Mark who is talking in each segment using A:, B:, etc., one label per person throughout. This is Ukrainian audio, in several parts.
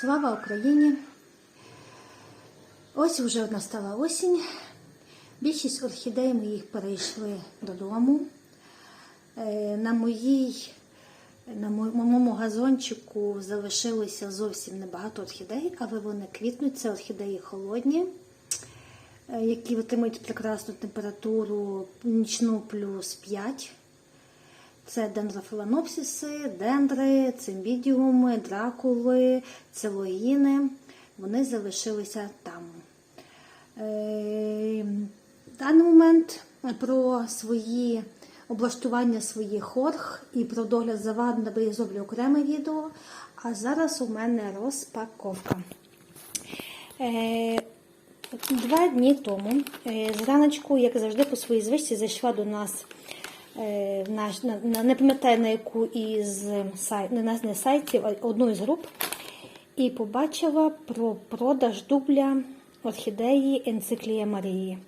A: Слава Україні! Ось вже настала осінь. Більшість орхідей моїх перейшли додому. Е, На моїй, на моєму газончику залишилося зовсім небагато орхідей, але вони квітнуть. Це орхідеї холодні, е, які отримують прекрасну температуру нічну плюс 5. Це дендрофіланопсиси, дендри, цимбідіуми, дракули, целоїни. Вони залишилися там. Е, В даний момент про свої облаштування своїх хорг і про догляд за ваннами я зроблю окреме відео. А зараз у мене розпаковка. Е, Два дні тому е, зраночку, як завжди, по своїй звичці зайшла до нас е, не пам'ятаю на яку із сайт, не сайтів, а одну із груп, і побачила про продаж дубля орхідеї Енциклія Марії.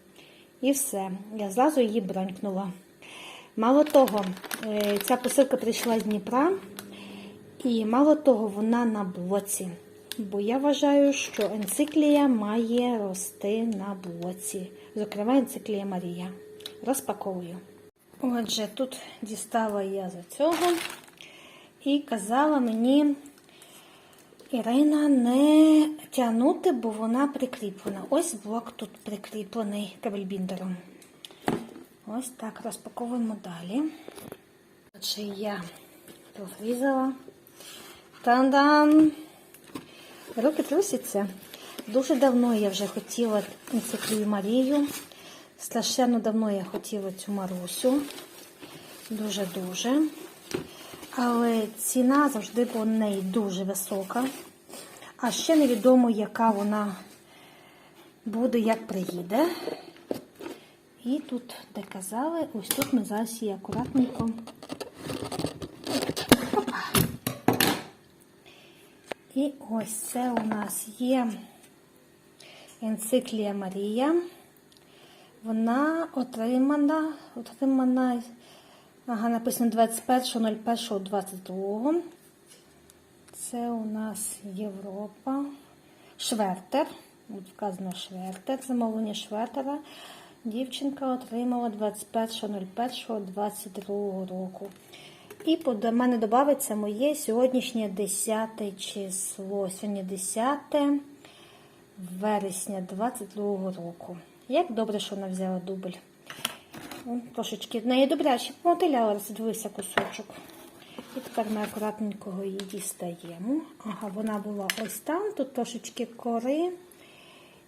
A: І все, я зразу її бронькнула. Мало того, е, ця посилка прийшла з Дніпра, і мало того, вона на блоці. Бо я вважаю, що енциклія має рости на блоці. Зокрема, енциклія Марія. Розпаковую. Отже, тут дістала я за цього і казала мені Ірина не тягнути, бо вона прикріплена. Ось блок тут прикріплений кабельбіндером. Ось так розпаковуємо далі. Отже, я розрізала. Та-дам! Руки трусяться. Дуже давно я вже хотіла енциклію Марію. Страшенно давно я хотіла цю Марусю. Дуже-дуже. Але ціна завжди на неї дуже висока. А ще невідомо, яка вона буде, як приїде. І тут, де казали, ось тут ми зараз її акуратненько. І ось це у нас є енциклія Марія. Вона отримана, отримана, ага, написано 21.01.22. Це у нас Європа. Швертер. От вказано Швертер, замовлення Швертера. Дівчинка отримала 21.01.22 року. І до мене додається моє сьогоднішнє 10 число. Сьогодні 10 вересня 22 року. Як добре, що вона взяла дубль. О, Трошечки в неї добряче мотиляла, дивися кусочок. І тепер ми акуратненько її дістаємо. Ага, вона була ось там, тут трошечки кори.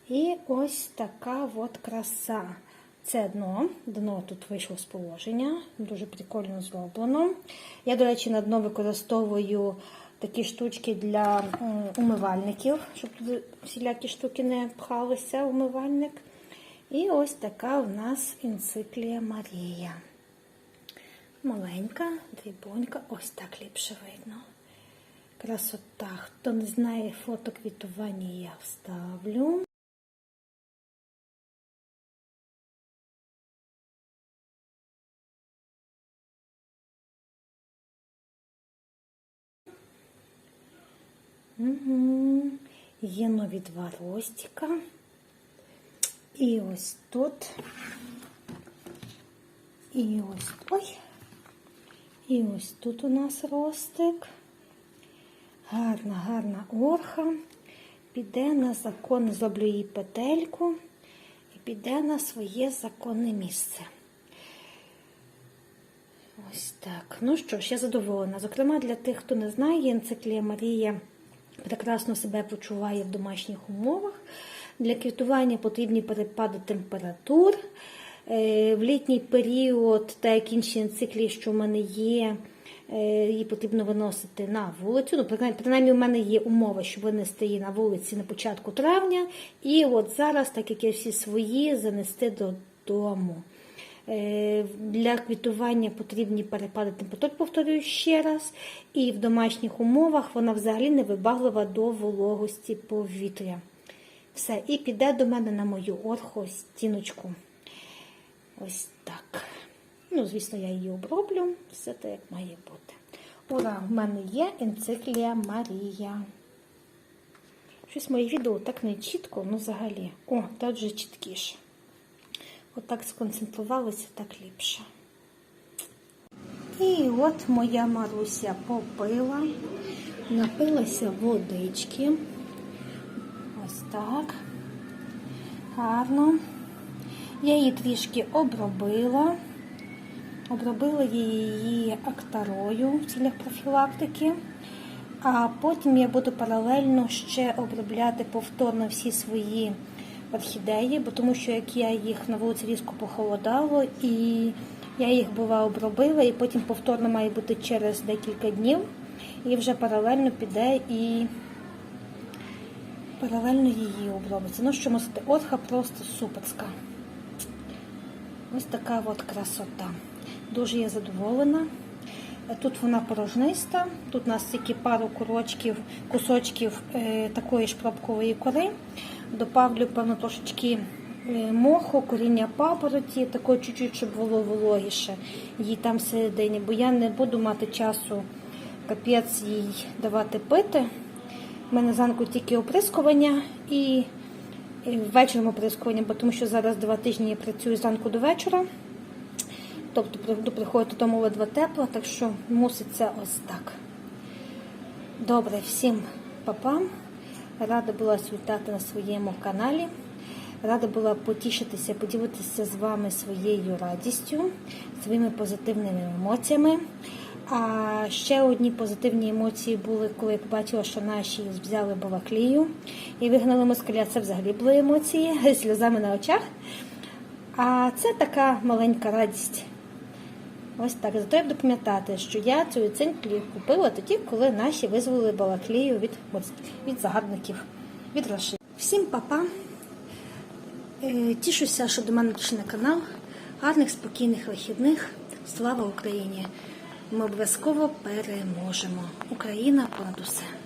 A: І ось така от краса. Це дно. Дно тут вийшло з положення. Дуже прикольно зроблено. Я, до речі, на дно використовую такі штучки для умивальників, щоб туди всілякі штуки не пхалися умивальник. І ось така у нас енциклія Марія. Маленька, дрібонька, ось так ліпше видно. Красота. Хто не знає фото квітування, я вставлю. Угу. Є нові два ростика. І ось тут. І ось ой. І ось тут у нас ростик. Гарна, гарна орха. Піде на закон, зроблю їй петельку і піде на своє законне місце. Ось так. Ну що ж, я задоволена. Зокрема, для тих, хто не знає, енциклія Марія прекрасно себе почуває в домашніх умовах. Для квітування потрібні перепади температур. Е, В літній період, так як інші енциклії, що в мене є, е, її потрібно виносити на вулицю. Ну, принаймні, у мене є умова, щоб винести її на вулиці на початку травня. І от зараз, так як я всі свої, занести додому. Е, Для квітування потрібні перепади температур, повторюю ще раз. І в домашніх умовах вона взагалі не вибаглива до вологості повітря. Все, і піде до мене на мою орхостіночку. Ось так. Ну, звісно, я її оброблю. Все так, як має бути. Ура! В мене є енциклія Марія. Щось моє відео так не чітко, ну взагалі. О, так вже чіткіше. Отак сконцентрувалися, так ліпше. І от моя Маруся попила, напилася водички. Так. Гарно. Я її трішки обробила. Обробила її актарою в цілях профілактики. А потім я буду паралельно ще обробляти повторно всі свої орхідеї, бо тому що як я їх на вулиці різко похолодало, і я їх була обробила, і потім повторно має бути через декілька днів. І вже паралельно піде і паралельно її обробиться. Ну що можете, орха просто суперська. Ось така от красота. Дуже я задоволена. Тут вона порожниста, тут у нас тільки пару курочків, кусочків е, такої ж пробкової кори. Добавлю, певно, трошечки е, моху, коріння папороті, такої чуть-чуть, щоб було вологіше їй там всередині, бо я не буду мати часу капець їй давати пити. У мене зранку тільки оприскування і ввечері оприскування, бо тому що зараз два тижні я працюю зранку до вечора. Тобто буду приходити додому ледве тепло, так що мусить це ось так. Добре, всім папа. Рада була світати на своєму каналі. Рада була потішитися, поділитися з вами своєю радістю, своїми позитивними емоціями. А ще одні позитивні емоції були, коли я побачила, що наші взяли балаклію і вигнали москаля. Це взагалі були емоції сльозами на очах. А це така маленька радість. Ось так. Зато я буду пам'ятати, що я цю цинклію купила тоді, коли наші визволили балаклію від, від загарбників, від раши. Всім папа. Е, Тішуся, що до мене прийшли на канал. Гарних, спокійних вихідних. Слава Україні! Ми обов'язково переможемо. Україна понад усе.